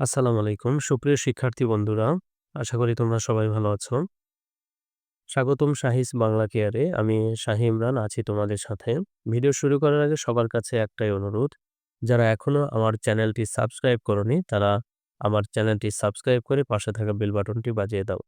আসসালামু আলাইকুম। সুপ্রিয় শিক্ষার্থী বন্ধুরা, আশা করি তোমরা সবাই ভালো আছো। স্বাগতম শাহিস বাংলা কেয়ারে। আমি শাহি ইমরান আছি তোমাদের সাথে। ভিডিও শুরু করার আগে সবার কাছে একটাই অনুরোধ, যারা এখনও আমার চ্যানেলটি সাবস্ক্রাইব করোনি, তারা আমার চ্যানেলটি সাবস্ক্রাইব করে পাশে থাকা বেল বাটনটি বাজিয়ে দাও।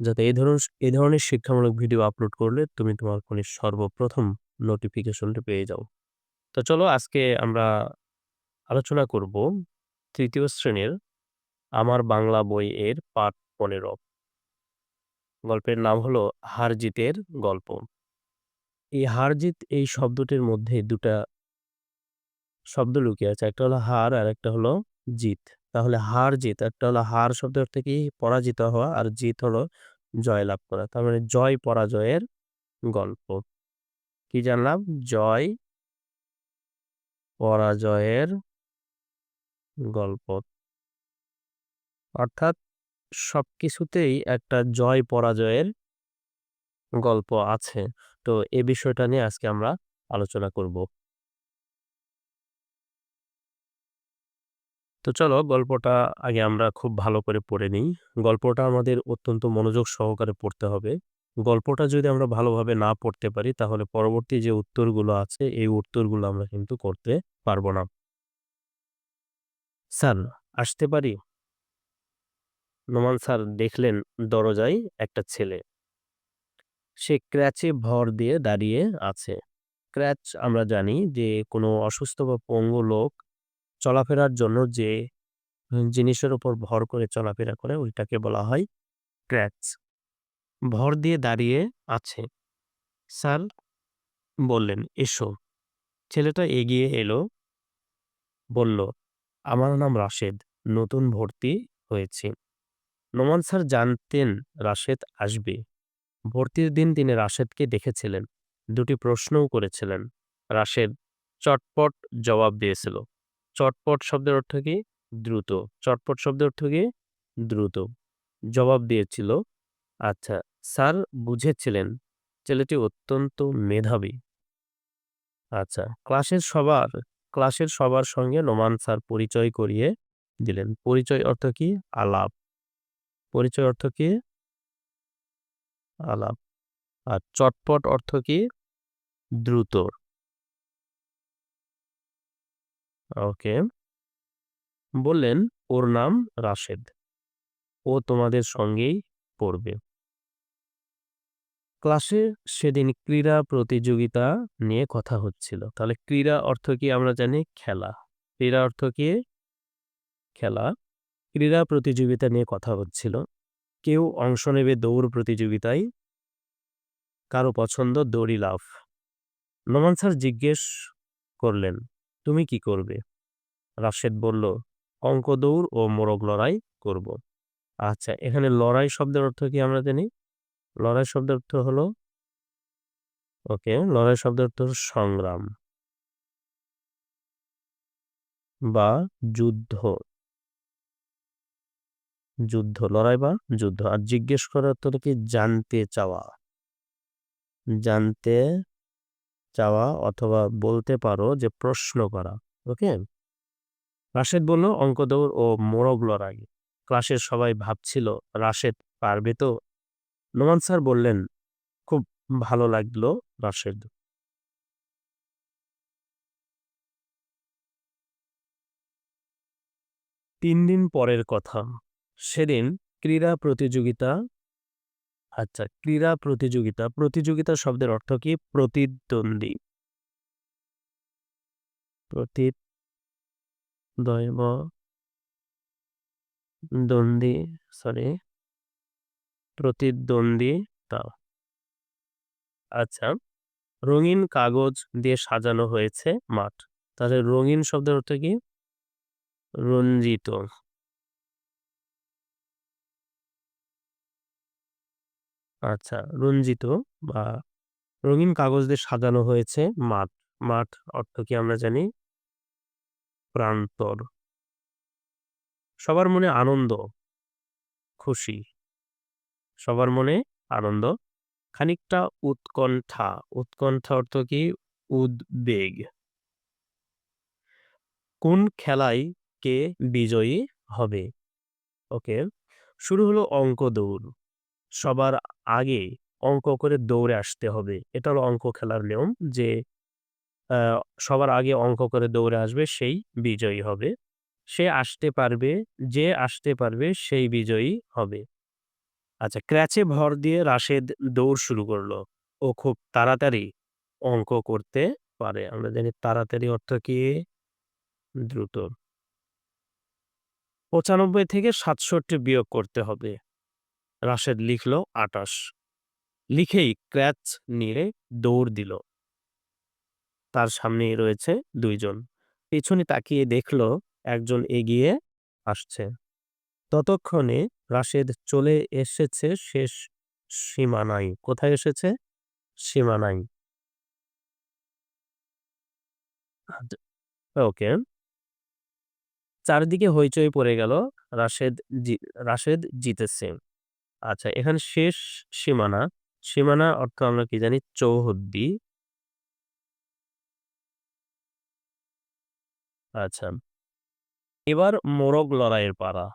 যাতে এই ধরন এই ধরনের শিক্ষামূলক ভিডিও আপলোড করলে তুমি তোমার ফোনে সর্বপ্রথম নোটিফিকেশনটি পেয়ে যাও। তো চলো আজকে আমরা আলোচনা করব তৃতীয় শ্রেণির আমার বাংলা বই এর পাঠ পনেরো। গল্পের নাম হলো হারজিতের গল্প। এই হারজিত এই শব্দটির মধ্যে দুটা শব্দ লুকিয়ে আছে, একটা হলো হার আর একটা হলো জিত। তাহলে হার জিত একটা হলো হার শব্দ অর্থ পরাজিত হওয়া আর জিত হলো জয় লাভ করা। তার মানে জয় পরাজয়ের গল্প। কি জানলাম? জয় পরাজয়ের গল্প। অর্থাৎ সবকিছুতেই একটা জয় পরাজয়ের গল্প আছে। তো এ বিষয়টা নিয়ে আজকে আমরা আলোচনা করব। তো চলো গল্পটা আগে আমরা খুব ভালো করে পড়ে নিই। গল্পটা আমাদের অত্যন্ত মনোযোগ সহকারে পড়তে হবে। গল্পটা যদি আমরা ভালোভাবে না পড়তে পারি, তাহলে পরবর্তী যে উত্তরগুলো আছে, এই উত্তরগুলো আমরা কিন্তু করতে পারব না। স্যার, আসতে পারি? নোমান স্যার দেখলেন দরজায় একটা ছেলে। সে ক্র্যাচে ভর দিয়ে দাঁড়িয়ে আছে। ক্র্যাচ আমরা জানি যে, কোনো অসুস্থ বা পঙ্গু লোক চলাফেরার জন্য যে জিনিসের উপর ভর করে চলাফেরা করে, ওইটাকে বলা হয় ক্র্যাচ। ভর দিয়ে দাঁড়িয়ে আছে। স্যার বললেন, এসো। ছেলেটা এগিয়ে এলো, বলল, আমার নাম রাশেদ, নতুন ভর্তি হয়েছি। নোমান স্যার জানতেন রাশেদ আসবে। ভর্তির দিন তিনি রাশেদকে দেখেছিলেন। দুটি প্রশ্নও করেছিলেন। রাশেদ চটপট জবাব দিয়েছিল। চটপট শব্দের অর্থ কি? দ্রুত। চটপট শব্দের অর্থ কি? দ্রুত। জবাব দিয়েছিল আচ্ছা স্যার বুঝেছিলেন, ছেলেটি অত্যন্ত মেধাবী। আচ্ছা ক্লাসের সবার ক্লাসের সবার সঙ্গে নোমান স্যার পরিচয় করিয়ে দিলেন। পরিচয় অর্থ কি? আলাপ। পরিচয় অর্থ কি? আলাপ। আর চটপট অর্থ কি? দ্রুত। ওকে। বললেন, ওর নাম রাশেদ। ও তোমাদের সঙ্গেই পড়বে। ক্লাসে সেদিন ক্রীড়া প্রতিযোগিতা নিয়ে কথা হচ্ছিল। তাহলে ক্রীড়া অর্থ কি আমরা জানি? খেলা। ক্রীড়া অর্থ কি? খেলা। ক্রীড়া প্রতিযোগিতা নিয়ে কথা হচ্ছিল। কেউ অংশ নেবে দৌড় প্রতিযোগিতায়, কারও পছন্দ দড়ি লাভ নোমান স্যার জিজ্ঞেস করলেন, তুমি কি করবে? রাশেদ বলল, অঙ্ক দৌড় ও মোরগ লড়াই করব। আচ্ছা এখানে লড়াই শব্দের অর্থ কি আমরা জানি? লড়াই শব্দের অর্থ হলো, ওকে, লড়াই শব্দের অর্থ সংগ্রাম বা যুদ্ধ। যুদ্ধ, লড়াই বা যুদ্ধ। আর জিজ্ঞেস করার তো কি জানতে চাওয়া। জানতে চাওয়া অথবা বলতে পারো যে প্রশ্ন করা, ওকে? রাশেদ বলল, অঙ্ক দৌড় ও মোরগ লড়াই। ক্লাসের সবাই ভাবছিল, রাশেদ পারবে তো? নোমান স্যার বললেন, খুব ভালো লাগল, রাশেদ। তিন দিন পরের কথা। সেদিন ক্রীড়া প্রতিযোগিতা আচ্ছা ক্রীড়া প্রতিযোগিতা প্রতিযোগিতা শব্দের অর্থ কি? প্রতিদ্বন্দ্বী। প্রতিদ্বন্দ্ব দ্বন্দ্বী সরি প্রতিদ্বন্দ্বিতা আচ্ছা রঙিন কাগজ দিয়ে সাজানো হয়েছে মাঠ। তাহলে রঙিন শব্দের অর্থ কি? রঞ্জিত। আচ্ছা রঞ্জিত বা রঙিন কাগজ দিয়ে সাজানো হয়েছে মাঠ মাঠ অর্থ কি আমরা জানি প্রান্তর সবার মনে আনন্দ, খুশি সবার মনে আনন্দ, খানিকটা উৎকণ্ঠা উৎকণ্ঠা অর্থ কি উদ্বেগ কোন খেলায় কে বিজয়ী হবে। ওকে? শুরু হলো অঙ্ক দৌড়। সবার আগে অঙ্ক করে দৌড়ে আসতে হবে। এটা হলো অঙ্ক খেলার নিয়ম যে সবার আগে অঙ্ক করে দৌড়ে আসবে সেই বিজয়ী হবে। সে আসতে পারবে, যে আসতে পারবে সেই বিজয়ী হবে। আচ্ছা ক্র্যাচে ভর দিয়ে রাশেদ দৌড় শুরু করল। ও খুব তাড়াতাড়ি অঙ্ক করতে পারে। আমরা জানি তাড়াতাড়ি অর্থ কি? দ্রুত। ৯৫ থেকে ৬৭ বিয়োগ করতে হবে। রাশেদ লিখল ২৮ লিখেই ক্র্যাচ নিয়ে দৌড় দিল। তার সামনেই রয়েছে ২ জন। পেছনে তাকিয়ে দেখল একজন এগিয়ে আসছে। ততক্ষণে রাশেদ চলে এসেছে শেষ সীমানায়। কোথায় এসেছে? আচ্ছা, ওকে। চারিদিকে হইচই পড়ে গেল। রাশেদ রাশেদ জিতেছে। আচ্ছা এখানে শেষ সীমানা। সীমানা অর্থ আমরা কি জানি? চৌহদ্দি। আচ্ছা। এবার মোরগ লড়াইয়ের পাড়া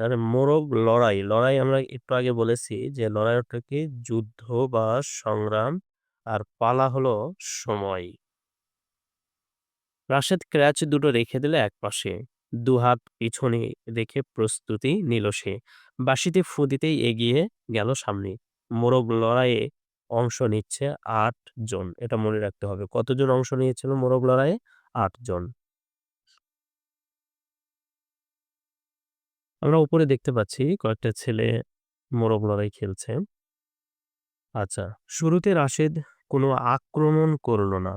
তাহলে মোরগ লড়াই, লড়াই আমরা একটু আগে বলেছি যে লড়াই অর্থ কি? যুদ্ধ বা সংগ্রাম। আর পালা হলো সময়। রাশেদ ক্র্যাচ দুটো রেখে দিল একপাশে। দুহাত পিছনে রেখে প্রস্তুতি নিল সে। বাঁশিতে ফু দিতেই এগিয়ে গেল সামনে। মোরগ লড়াইয়ে অংশ নিচ্ছে আট জন। এটা মনে রাখতে হবে। কতজন অংশ নিয়েছিল মোরগ লড়াইয়ে? ৮ জন। আমরা উপরে দেখতে পাচ্ছি কয়েকটা ছেলে মোরগ লড়াই খেলছে। আচ্ছা, শুরুতে রাশেদ কোনো আক্রমণ করল না।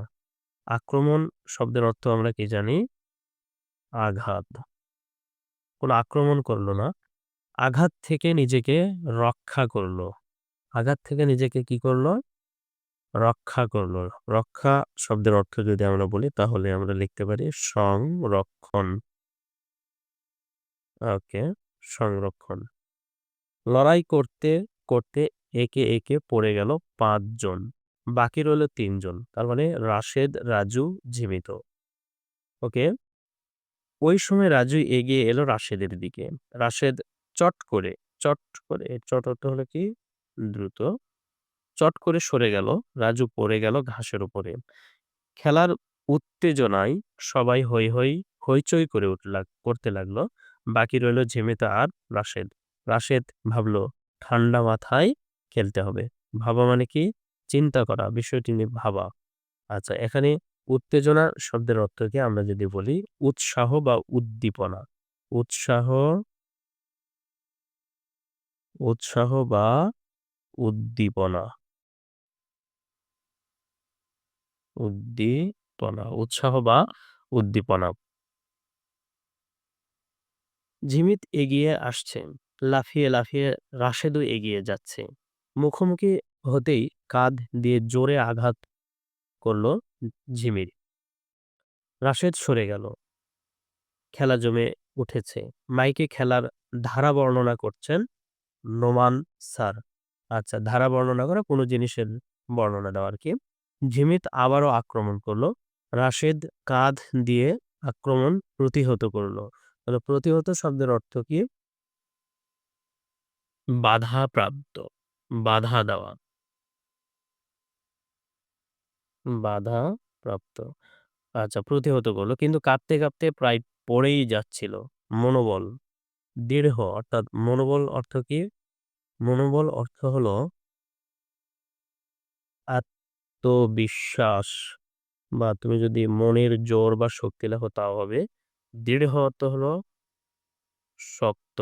আক্রমণ শব্দের অর্থ আমরা কি জানি? আঘাত। কোনো আক্রমণ করল না। আঘাত থেকে নিজেকে রক্ষা করল আঘাত থেকে নিজেকে কি করল রক্ষা করল রক্ষা শব্দের অর্থ যদি আমরা বলি তাহলে আমরা লিখতে পারি সংরক্ষণ। ওকে, সংরক্ষণ। লড়াই করতে, করতে একে, একে পড়ে গেল পাঁচজন বাকি রইল তিনজন তার মানে রাশেদ, রাজু, জীবিত ওকে? ওই সময় রাজু এগিয়ে এলো রাশেদের দিকে। রাশেদ চট করে, চট করে চট অর্থ হলো কি? দ্রুত। চট করে সরে গেল। রাজু পড়ে গেল ঘাসের উপরে। খেলার উত্তেজনায় সবাই হৈ, হৈ হইচই করে উঠল করতে লাগল। বাকি রইল ঝিমিত আর রাশেদ। রাশেদ ভাবল ঠান্ডা মাথায় খেলতে হবে। ভাবা মানে কি? চিন্তা করা, বিষয়টি নিয়ে ভাবা। আচ্ছা এখানে উত্তেজনা শব্দের অর্থকে আমরা যদি বলি উৎসাহ বা উদ্দীপনা। উৎসাহ উৎসাহ বা উদ্দীপনা। উদ্দীপনা। উৎসাহ বা উদ্দীপনা। ঝিমিত এগিয়ে আসছে। লাফিয়ে, লাফিয়ে রাশেদও এগিয়ে যাচ্ছে। মুখোমুখি হতেই কাঁধ দিয়ে জোরে আঘাত করল ঝিমির। রাশেদ সরে গেল। খেলা জমে উঠেছে। মাইকে খেলার ধারা বর্ণনা করছেন নোমান স্যার। আচ্ছা ধারা বর্ণনা করা কোনো জিনিসের বর্ণনা দেওয়া আরকি। ঝিমিত আবারও আক্রমণ করল। রাশেদ কাঁধ দিয়ে আক্রমণ প্রতিহত করল। তাহলে প্রতিহত শব্দের অর্থ কি? বাধা প্রাপ্ত বাধা দেওয়া। বাধাপ্রাপ্ত। আচ্ছা প্রতিহত করল। কিন্তু কাঁপতে, কাঁপতে প্রায় পড়েই যাচ্ছিল। মনোবল, দৃঢ় অর্থাৎ মনোবল অর্থ কি? মনোবল অর্থ হলো আত্মবিশ্বাস বা তুমি যদি মনের জোর বা শক্তি লেখো তাও হবে। দৃঢ় অর্থ হলো শক্ত।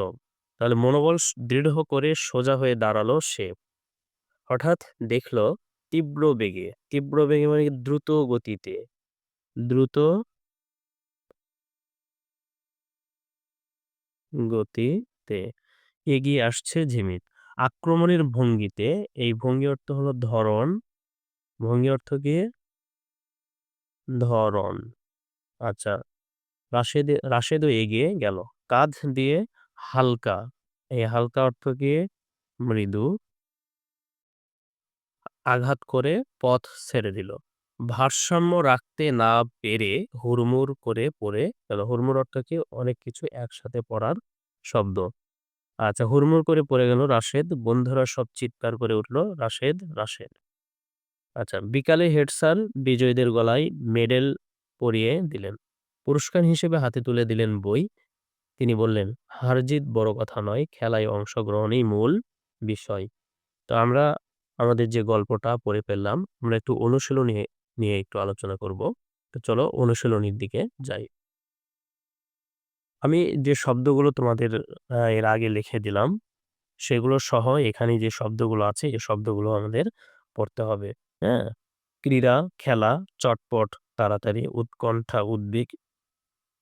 তাহলে মনোবল দৃঢ় করে সোজা হয়ে দাঁড়াল সে। হঠাৎ দেখল তীব্র বেগে, তীব্র বেগে মানে দ্রুত গতিতে, দ্রুত গতিতে এগিয়ে আসছে ঝিমিত। আক্রমণের ভঙ্গিতে, এই ভঙ্গি অর্থ হলো ধরন, ভঙ্গি অর্থ কি? ধরন। আচ্ছা রাশেদ রাশেদও এগিয়ে গেল। কাঁধ দিয়ে হালকা, এই হালকা অর্থ কি? মৃদু। আঘাত করে পথ ছেড়ে দিল। ভারসাম্য রাখতে না পেরে হুড়মুড় করে পড়ে গেল। হুড়মুড় অর্থ কি? অনেক কিছু একসাথে পড়ার শব্দ। আচ্ছা হুড়মুড় করে পড়ে গেল রাশেদ। বন্ধুরা সব চিৎকার করে উঠল, "রাশেদ, রাশেদ!" আচ্ছা বিকালে হেড স্যার বিজয়ীদের গলায় মেডেল পরিয়ে দিলেন। পুরস্কার হিসেবে হাতে তুলে দিলেন বই। তিনি বললেন, "হার-জিত বড় কথা নয়, খেলায় অংশগ্রহণই মূল বিষয়।" তো আমরা আমাদের যে গল্পটা পড়ে ফেললাম, আমরা একটু অনুশীলনী নিয়ে একটু আলোচনা করব। তো চলো অনুশীলনীর দিকে যাই। আমি যে শব্দগুলো তোমাদের এর আগে লিখে দিলাম, সেগুলো সহ এখানে যে শব্দগুলো আছে, এই শব্দগুলো আমাদের পড়তে হবে। হ্যাঁ? ক্রীড়া, খেলা, চটপট, তাড়াতাড়ি, উৎকণ্ঠা, উদ্বেগ,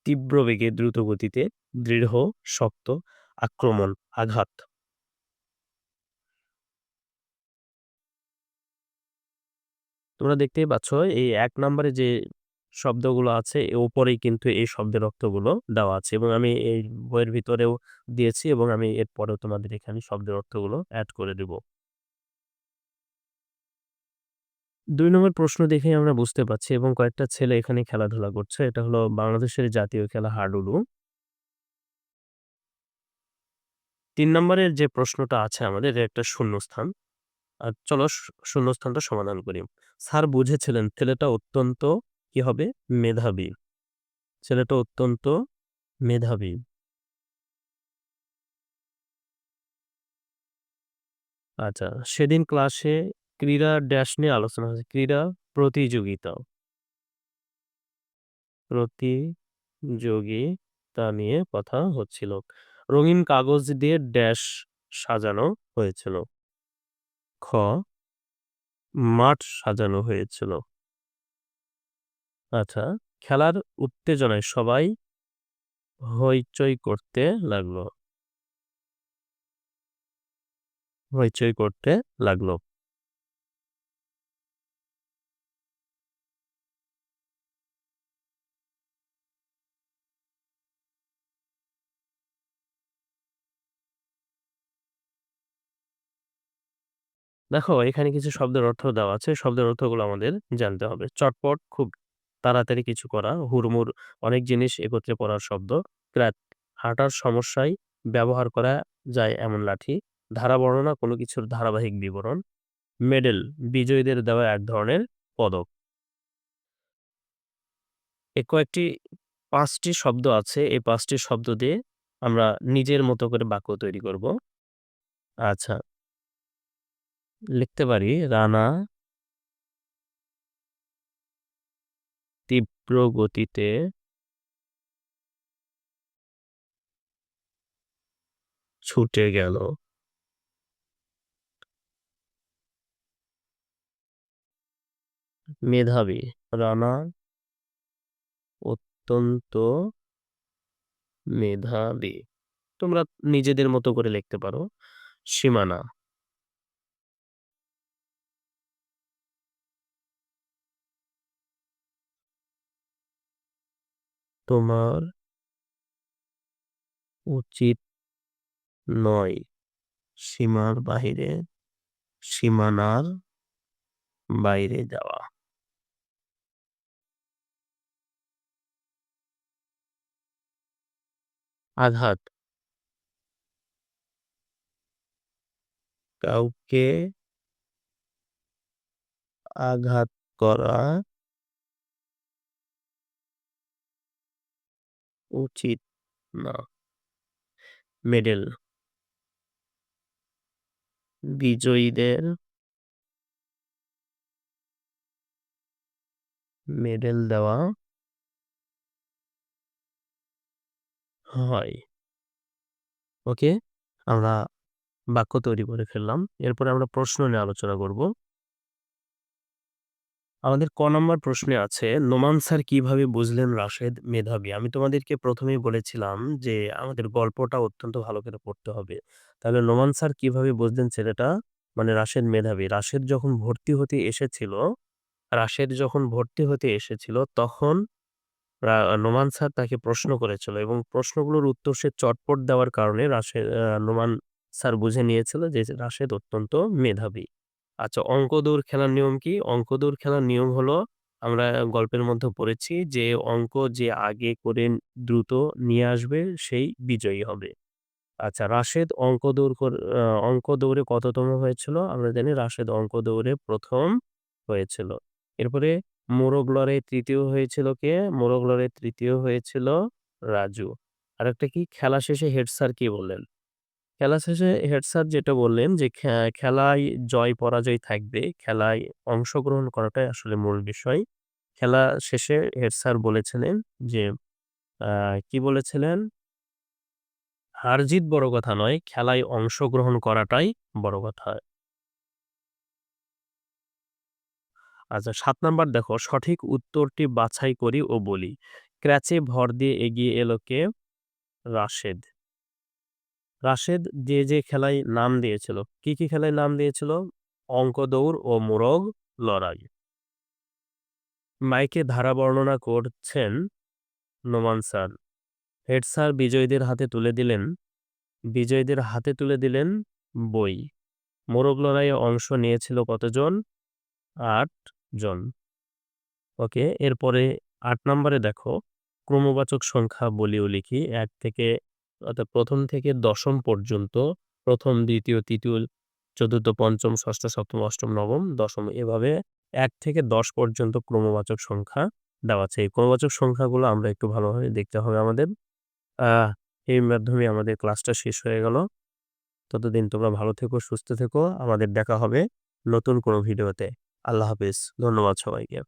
তীব্র বেগে, দ্রুত গতিতে, দৃঢ়, শক্ত, আক্রমণ, আঘাত। তোমরা দেখতেই পাচ্ছ, এই এক নম্বরে যে শব্দগুলো আছে, এ উপরেই কিন্তু এই শব্দের অর্থগুলো দেওয়া আছে এবং আমি এই বইয়ের ভিতরেও দিয়েছি এবং আমি এরপরেও তোমাদের এখানে শব্দের অর্থগুলো অ্যাড করে দেব। দুই নম্বর প্রশ্ন দেখেই আমরা বুঝতে পারছি এবং কয়েকটা ছেলে এখানে খেলাধুলা করছে। এটা হলো বাংলাদেশের জাতীয় খেলা হাডুডু। তিন নম্বরের যে প্রশ্নটা আছে আমাদের একটা শূন্যস্থান। আর চলো শূন্যস্থানটা সমাধান করি। স্যার বুঝেছিলেন ছেলেটা অত্যন্ত কি হবে? মেধাবী। ছেলেটা অত্যন্ত মেধাবী। আচ্ছা, সেদিন ক্লাসে ক্রীড়া ড্যাশ নিয়ে আলোচনা হয়েছে। ক্রীড়া প্রতিযোগিতা। প্রতিযোগিতা নিয়ে কথা হচ্ছিল। রঙিন কাগজ দিয়ে ড্যাশ সাজানো হয়েছিল। খ. মাঠ সাজানো হয়েছিল। আচ্ছা, খেলার উত্তেজনায় সবাই হইচই করতে লাগল। হইচই করতে লাগল। দেখো এখানে কিছু শব্দের অর্থ দেওয়া আছে। শব্দের অর্থগুলো আমাদের জানতে হবে। চটপট খুব তাড়াতাড়ি কিছু করা, হুড়মুড় অনেক জিনিস একত্রে পড়ার শব্দ। ক্র্যাক হাঁটার সমস্যায় ব্যবহার করা যায় এমন লাঠি। ধারা বর্ণনা কোনো কিছুর ধারাবাহিক বিবরণ। মেডেল বিজয়ীদের দেওয়া এক ধরনের পদক। এ কয়েকটি পাঁচটি শব্দ আছে। এই পাঁচটি শব্দ দিয়ে আমরা নিজের মতো করে বাক্য তৈরি করব। আচ্ছা। লিখতে পারি রানা তীব্র গতিতে ছুটে গেল। মেধাবী, রানা অত্যন্ত মেধাবী। তোমরা নিজেদের মতো করে লিখতে পারো। সীমানা তোমার উচিত নয় সীমার বাহিরে সীমানার বাইরে যাওয়া। আঘাত কাউকে আঘাত করা উচিত না। মেডেল বিজয়ীদের মেডেল দেওয়া হয়। ওকে? আমরা বাক্য তৈরি করে ফেললাম। এরপরে আমরা প্রশ্ন নিয়ে আলোচনা করব। আমাদের ক নম্বর প্রশ্নে আছে, নোমান স্যার কীভাবে বুঝলেন রাশেদ মেধাবী? আমি তোমাদেরকে প্রথমেই বলেছিলাম যে আমাদের গল্পটা অত্যন্ত ভালো করে পড়তে হবে। তাহলে নোমান স্যার কীভাবে বুঝলেন ছেলেটা মানে রাশেদ মেধাবী? রাশেদ যখন ভর্তি হতে এসেছিল রাশেদ যখন ভর্তি হতে এসেছিল তখন নোমান স্যার তাকে প্রশ্ন করেছিল এবং প্রশ্নগুলোর উত্তর সে চটপট দেওয়ার কারণে রাশেদ নোমান স্যার বুঝে নিয়েছিল যে রাশেদ অত্যন্ত মেধাবী। আচ্ছা অঙ্ক দৌড় খেলার নিয়ম কি? অঙ্ক দৌড় খেলার নিয়ম হলো আমরা গল্পের মধ্যে পড়েছি যে, অঙ্ক যে আগে করে দ্রুত নিয়ে আসবে সেই বিজয়ী হবে। আচ্ছা রাশেদ অঙ্ক দৌড় অঙ্ক দৌড়ে কততম হয়েছিল? আমরা জানি রাশেদ অঙ্ক দৌড়ে ১ম হয়েছিল। এরপরে মোরগ ৩য় হয়েছিল কে? মোরগ ৩য় হয়েছিল রাজু। আরেকটা কি? খেলা শেষে হেড স্যার কি বললেন? খেলা শেষে হেড স্যার যেটা বললেন যে খে খেলায় জয় পরাজয় থাকবে। খেলায় অংশগ্রহণ করাটাই আসলে মূল বিষয়। খেলা শেষে হেড স্যার বলেছিলেন যে আ কি বলেছিলেন? হার-জিত বড় কথা নয়, খেলায় অংশগ্রহণ করাটাই বড় কথা। আচ্ছা ৭ নাম্বার দেখো সঠিক উত্তরটি বাছাই করি ও বলি। ক্র্যাচে ভর দিয়ে এগিয়ে এলো কে? রাশেদ। রাশেদ যে, যে খেলায় নাম দিয়েছিল, কি, কি খেলায় নাম দিয়েছিল? অঙ্ক দৌড় ও মোরগ লড়াই। মাইকে ধারা বর্ণনা করছেন নোমান স্যার। হেড স্যার বিজয়ীদের হাতে তুলে দিলেন বিজয়ীদের হাতে তুলে দিলেন বই। মোরগ লড়াইয়ে অংশ নিয়েছিল কতজন? ৮ জন। ওকে, এরপরে আট নম্বরে দেখো ক্রমবাচক সংখ্যা বলি ও লিখি। ১ থেকে অর্থাৎ প্রথম থেকে ১০ম পর্যন্ত ১ম, ২য়, ৩য়, ৪র্থ, ৫ম, ৬ষ্ঠ, ৭ম, ৮ম, ৯ম, ১০ম এভাবে এক থেকে ১০ পর্যন্ত ক্রমবাচক সংখ্যা দেওয়া আছে। এই ক্রমবাচক সংখ্যাগুলো আমরা একটু ভালোভাবে দেখতে হবে আমাদের। এর মাধ্যমে আমাদের ক্লাসটা শেষ হয়ে গেল। ততদিন তোমরা ভালো থেকো, সুস্থ থেকো। আমাদের দেখা হবে নতুন কোনো ভিডিওতে। আল্লাহ হাফিজ ধন্যবাদ সবাইকে।